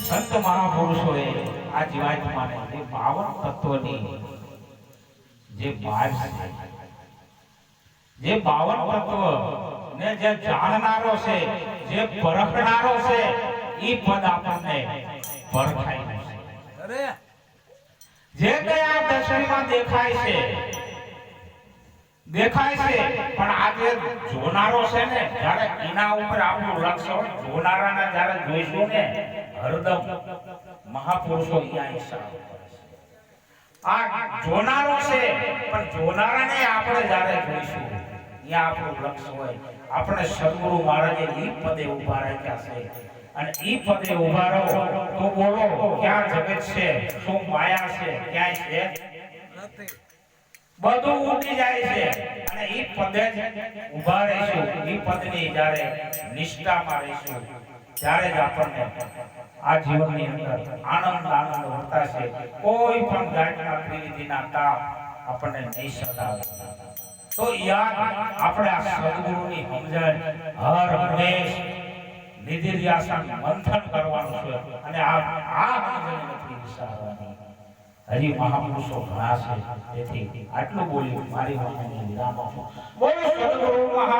સંત મહાપુરુષોએ આ જીવાત્માને જે બાવન તત્વની જે બાર છે, જે બાવન તત્વ ને જે જાણનારો છે જે પરખનારો છે એ પદ આપણને પરખાય છે જે કયા દર્શનમાં દેખાય છે દેખાય છે પણ આજે જોનારો છે ને જ્યારે એના ઉપર આપણું લક્ષ્ય હોય, જોનારાને જ્યારે જોઈશું ને હરદમ મહાપુરુષો અહીંયા ઈશારો. આ જોનારો છે પણ જોનારાને આપણે જ્યારે જોઈશું ત્યાં આપણું લક્ષ્ય હોય આપણે સદગુરુ મહારાજે ઈ પદે ઊભા રાખ્યા છે અને ઈ પદે ઊભા રહો તો બોલો ક્યાં જગત છે શું માયા છે ક્યાંય છે બધું ઉડી જાય છે. અને ઈ પદે ઊભા રહીશું. ઈ પદની જ્યારે નિષ્ઠામાં રહીશું, ત્યારે જ આપણને આ જીવનની અંદર આનંદ આનંદ વર્તાશે કોઈ પણ જાતના પ્રીતિના તાપ આપણને નહીં સતાવે. તો યાદ આપણે આ સદગુરુની સમજણ હર હંમેશ નિધિર્યાસન મંથન કરવાનું છે. અને આ આ સમજણ નથી વિચારવાની હજી મહાપુરુષો ઘણા છે તેથી આટલું બોલ્યું. મારી વાણીને વિરામ આપો. સદગુરુ મહારાજ.